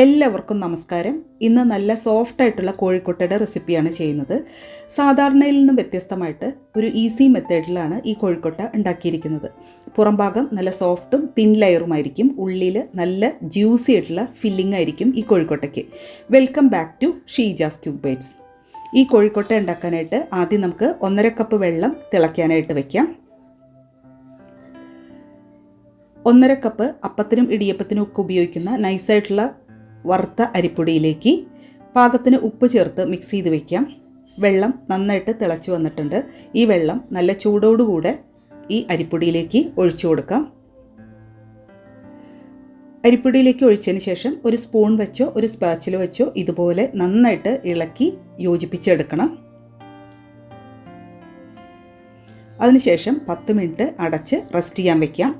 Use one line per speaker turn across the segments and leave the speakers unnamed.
എല്ലാവർക്കും നമസ്കാരം. ഇന്ന് നല്ല സോഫ്റ്റ് ആയിട്ടുള്ള കോഴിക്കോട്ടയുടെ റെസിപ്പിയാണ് ചെയ്യുന്നത്. സാധാരണയിൽ നിന്നും വ്യത്യസ്തമായിട്ട് ഒരു ഈസി മെത്തേഡിലാണ് ഈ കോഴിക്കോട്ട ഉണ്ടാക്കിയിരിക്കുന്നത്. പുറംഭാഗം നല്ല സോഫ്റ്റും തിൻ ലെയറുമായിരിക്കും ഉള്ളിൽ നല്ല ജ്യൂസി ആയിട്ടുള്ള ഫില്ലിംഗ് ആയിരിക്കും ഈ കോഴിക്കോട്ടയ്ക്ക്. Welcome back to Sheeja's cube ഈ കോഴിക്കോട്ട ഉണ്ടാക്കാനായിട്ട് ആദ്യം നമുക്ക് ഒന്നര കപ്പ് വെള്ളം തിളയ്ക്കാനായിട്ട് വെക്കാം. ഒന്നര കപ്പ് അപ്പത്തിനും ഇടിയപ്പത്തിനും ഒക്കെ ഉപയോഗിക്കുന്ന നൈസായിട്ടുള്ള വറുത്ത അരിപ്പൊടിയിലേക്ക് പാകത്തിന് ഉപ്പ് ചേർത്ത് മിക്സ് ചെയ്ത് വെക്കാം. വെള്ളം നന്നായിട്ട് തിളച്ചു വന്നിട്ടുണ്ട്. ഈ വെള്ളം നല്ല ചൂടോടുകൂടെ ഈ അരിപ്പൊടിയിലേക്ക് ഒഴിച്ചു കൊടുക്കാം. അരിപ്പൊടിയിലേക്ക് ഒഴിച്ചതിന് ശേഷം ഒരു സ്പൂൺ വെച്ചോ ഒരു സ്പാച്ചിൽ വെച്ചോ ഇതുപോലെ നന്നായിട്ട് ഇളക്കി യോജിപ്പിച്ചെടുക്കണം. അതിനുശേഷം പത്ത് മിനിറ്റ് അടച്ച് റെസ്റ്റ് ചെയ്യാൻ വെക്കാം.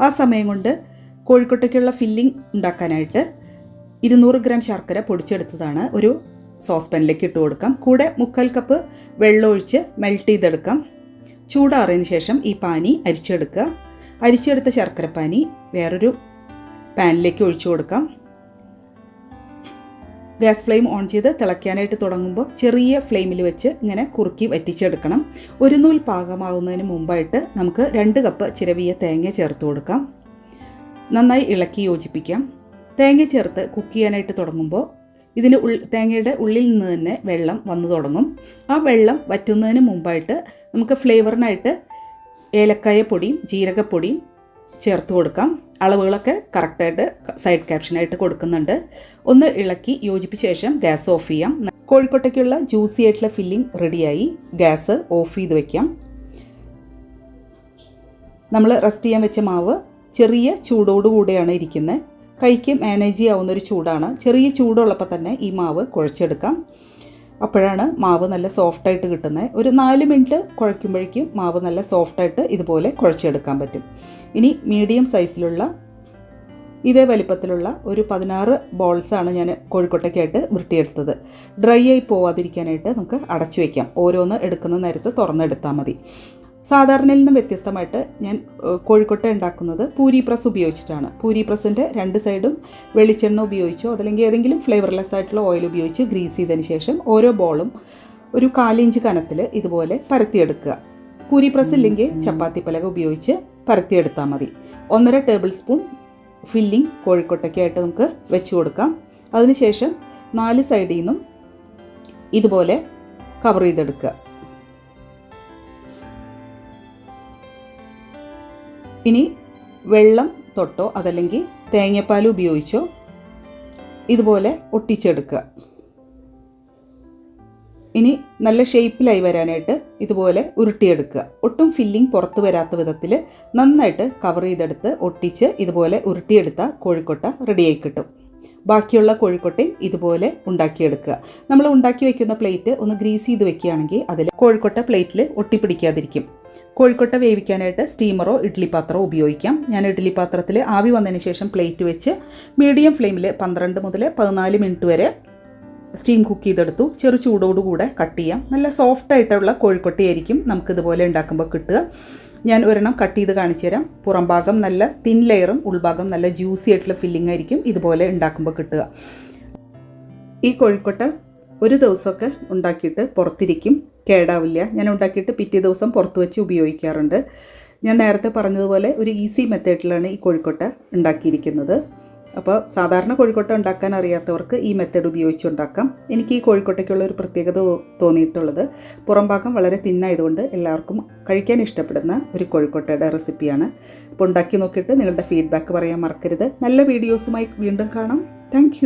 ആ സമയം കൊണ്ട് കോഴിക്കോട്ടേക്കുള്ള ഫില്ലിംഗ് ഉണ്ടാക്കാനായിട്ട് ഇരുന്നൂറ് ഗ്രാം ശർക്കര പൊടിച്ചെടുത്തതാണ്. ഒരു സോസ്പാനിലേക്ക് ഇട്ട് കൊടുക്കാം. കൂടെ മുക്കാൽ കപ്പ് വെള്ളമൊഴിച്ച് മെൽറ്റ് ചെയ്തെടുക്കാം. ചൂടാറിയതിന് ശേഷം ഈ പാനി അരിച്ചെടുക്കുക. അരിച്ചെടുത്ത ശർക്കര പാനി വേറൊരു പാനിലേക്ക് ഒഴിച്ചു കൊടുക്കാം. ഗ്യാസ് ഫ്ലെയിം ഓൺ ചെയ്ത് തിളയ്ക്കാനായിട്ട് തുടങ്ങുമ്പോൾ ചെറിയ ഫ്ലെയിമിൽ വെച്ച് ഇങ്ങനെ കുറുക്കി വറ്റിച്ചെടുക്കണം. ഒരു നൂൽ പാകമാകുന്നതിന് മുമ്പായിട്ട് നമുക്ക് രണ്ട് കപ്പ് ചിരവിയ തേങ്ങ ചേർത്ത് കൊടുക്കാം. നന്നായി ഇളക്കി യോജിപ്പിക്കാം. തേങ്ങ ചേർത്ത് കുക്ക് ചെയ്യാനായിട്ട് തുടങ്ങുമ്പോൾ ഇതിന് ഉൾ തേങ്ങയുടെ ഉള്ളിൽ നിന്ന് തന്നെ വെള്ളം വന്നു തുടങ്ങും. ആ വെള്ളം വറ്റുന്നതിന് മുമ്പായിട്ട് നമുക്ക് ഫ്ലേവറിനായിട്ട് ഏലക്കായ പൊടിയും ജീരകപ്പൊടിയും ചേർത്ത് കൊടുക്കാം. അളവുകളൊക്കെ കറക്റ്റായിട്ട് സൈഡ് ക്യാപ്ഷനായിട്ട് കൊടുക്കുന്നുണ്ട്. ഒന്ന് ഇളക്കി യോജിപ്പിച്ച ശേഷം ഗ്യാസ് ഓഫ് ചെയ്യാം. കോഴിക്കോട്ടയ്ക്കുള്ള ജ്യൂസി ആയിട്ടുള്ള ഫില്ലിംഗ് റെഡിയായി. ഗ്യാസ് ഓഫ് ചെയ്ത് വയ്ക്കാം നമ്മൾ റെസ്റ്റ് ചെയ്യാൻ വെച്ച മാവ് ചെറിയ ചൂടോടുകൂടെയാണ് ഇരിക്കുന്നത്. കൈക്ക് മാനേജ് ചെയ്യാവുന്ന ഒരു ചൂടാണ്. ചെറിയ ചൂടുള്ളപ്പോൾ തന്നെ ഈ മാവ് കുഴച്ചെടുക്കാം. അപ്പോഴാണ് മാവ് നല്ല സോഫ്റ്റായിട്ട് കിട്ടുന്നത് ഒരു നാല് മിനിറ്റ് കുഴയ്ക്കുമ്പോഴേക്കും മാവ് നല്ല സോഫ്റ്റായിട്ട് ഇതുപോലെ കുഴച്ചെടുക്കാൻ പറ്റും. ഇനി മീഡിയം സൈസിലുള്ള ഇതേ വലിപ്പത്തിലുള്ള ഒരു പതിനാറ് ബോൾസാണ് ഞാൻ കോഴിക്കോട്ടയ്ക്കായിട്ട് വൃത്തിയെടുത്തത്. ഡ്രൈ ആയി പോവാതിരിക്കാനായിട്ട് നമുക്ക് അടച്ചു വയ്ക്കാം ഓരോന്ന് എടുക്കുന്ന നേരത്ത് തുറന്നെടുത്താൽ മതി. സാധാരണയിൽ നിന്നും വ്യത്യസ്തമായിട്ട് ഞാൻ കോഴിക്കോട്ട ഉണ്ടാക്കുന്നത് പൂരി പ്രസ് ഉപയോഗിച്ചിട്ടാണ്. പൂരി പ്രസിന്റെ രണ്ട് സൈഡും വെളിച്ചെണ്ണ ഉപയോഗിച്ചോ അതല്ലെങ്കിൽ ഏതെങ്കിലും ഫ്ലേവർലെസ് ആയിട്ടുള്ള ഓയിൽ ഉപയോഗിച്ച് ഗ്രീസ് ചെയ്തതിന് ശേഷം ഓരോ ബോളും ഒരു കാലിഞ്ച് കനത്തിൽ ഇതുപോലെ പരത്തിയെടുക്കുക. പൂരി പ്രസ് ഇല്ലെങ്കിൽ ചപ്പാത്തി പലക ഉപയോഗിച്ച് പരത്തിയെടുത്താൽ മതി. ഒന്നര ടേബിൾ സ്പൂൺ ഫില്ലിംഗ് കോഴിക്കോട്ടയ്ക്കായിട്ട് നമുക്ക് വെച്ച് കൊടുക്കാം. അതിനുശേഷം നാല് സൈഡിൽ നിന്നും ഇതുപോലെ കവർ ചെയ്തെടുക്കുക. ഇനി വെള്ളം തൊട്ടോ അതല്ലെങ്കിൽ തേങ്ങാപ്പാൽ ഉപയോഗിച്ചോ? ഇതുപോലെ ഒട്ടിച്ചെടുക്കുക. ഇനി നല്ല ഷേപ്പിലായി വരാനായിട്ട് ഇതുപോലെ ഉരുട്ടിയെടുക്കുക. ഒട്ടും ഫില്ലിംഗ് പുറത്ത് വരാത്ത വിധത്തിൽ നന്നായിട്ട് കവർ ചെയ്തെടുത്ത് ഒട്ടിച്ച് ഇതുപോലെ ഉരുട്ടിയെടുത്ത കോഴിക്കോട്ട റെഡിയായി കിട്ടും. ബാക്കിയുള്ള കോഴിക്കോട്ടയും ഇതുപോലെ ഉണ്ടാക്കിയെടുക്കുക. നമ്മൾ ഉണ്ടാക്കി വെക്കുന്ന പ്ലേറ്റ് ഒന്ന് ഗ്രീസ് ചെയ്ത് വെക്കുകയാണെങ്കിൽ അതിൽ കോഴിക്കോട്ട പ്ലേറ്റിൽ ഒട്ടിപ്പിടിക്കാതിരിക്കും. കോഴിക്കോട്ട വേവിക്കാനായിട്ട് സ്റ്റീമറോ ഇഡ്ഡലി പാത്രമോ ഉപയോഗിക്കാം. ഞാൻ ഇഡ്ഡലി പാത്രത്തിൽ ആവി വന്നതിന് ശേഷം പ്ലേറ്റ് വെച്ച് മീഡിയം ഫ്ലെയിമിൽ പന്ത്രണ്ട് മുതൽ പതിനാല് മിനിറ്റ് വരെ സ്റ്റീം കുക്ക് ചെയ്തെടുത്തു. ചെറു ചൂടോടുകൂടെ കട്ട് ചെയ്യാം. നല്ല സോഫ്റ്റ് ആയിട്ടുള്ള കോഴിക്കൊട്ടയായിരിക്കും നമുക്കിതുപോലെ ഉണ്ടാക്കുമ്പോൾ കിട്ടുക. ഞാൻ ഒരെണ്ണം കട്ട് ചെയ്ത് കാണിച്ചു തരാം. പുറം ഭാഗം നല്ല തിൻ ലെയറും ഉൾഭാഗം നല്ല ജ്യൂസി ആയിട്ടുള്ള ഫില്ലിംഗ് ആയിരിക്കും ഇതുപോലെ ഉണ്ടാക്കുമ്പോൾ കിട്ടുക. ഈ കോഴിക്കൊട്ട ഒരു ദിവസമൊക്കെ ഉണ്ടാക്കിയിട്ട് പുറത്തിരിക്കും. കേടാവില്ല. ഞാൻ ഉണ്ടാക്കിയിട്ട് പിറ്റേ ദിവസം പുറത്ത് വെച്ച് ഉപയോഗിക്കാറുണ്ട്. ഞാൻ നേരത്തെ പറഞ്ഞതുപോലെ ഒരു ഈസി മെത്തേഡിലാണ് ഈ കോഴിക്കോട്ട ഉണ്ടാക്കിയിരിക്കുന്നത്. അപ്പോൾ സാധാരണ കോഴിക്കോട്ട ഉണ്ടാക്കാൻ അറിയാത്തവർക്ക് ഈ മെത്തേഡ് ഉപയോഗിച്ച് ഉണ്ടാക്കാം. എനിക്ക് ഈ കോഴിക്കോട്ടയ്ക്കുള്ള ഒരു പ്രത്യേകത തോന്നിയിട്ടുള്ളത് പുറം ഭാഗം വളരെ തിന്നായതുകൊണ്ട് എല്ലാവർക്കും കഴിക്കാൻ ഇഷ്ടപ്പെടുന്ന ഒരു കോഴിക്കോട്ടയുടെ റെസിപ്പിയാണ്. അപ്പോൾ ഉണ്ടാക്കി നോക്കിയിട്ട് നിങ്ങളുടെ ഫീഡ്ബാക്ക് പറയാൻ മറക്കരുത്. നല്ല വീഡിയോസുമായി വീണ്ടും കാണാം. താങ്ക്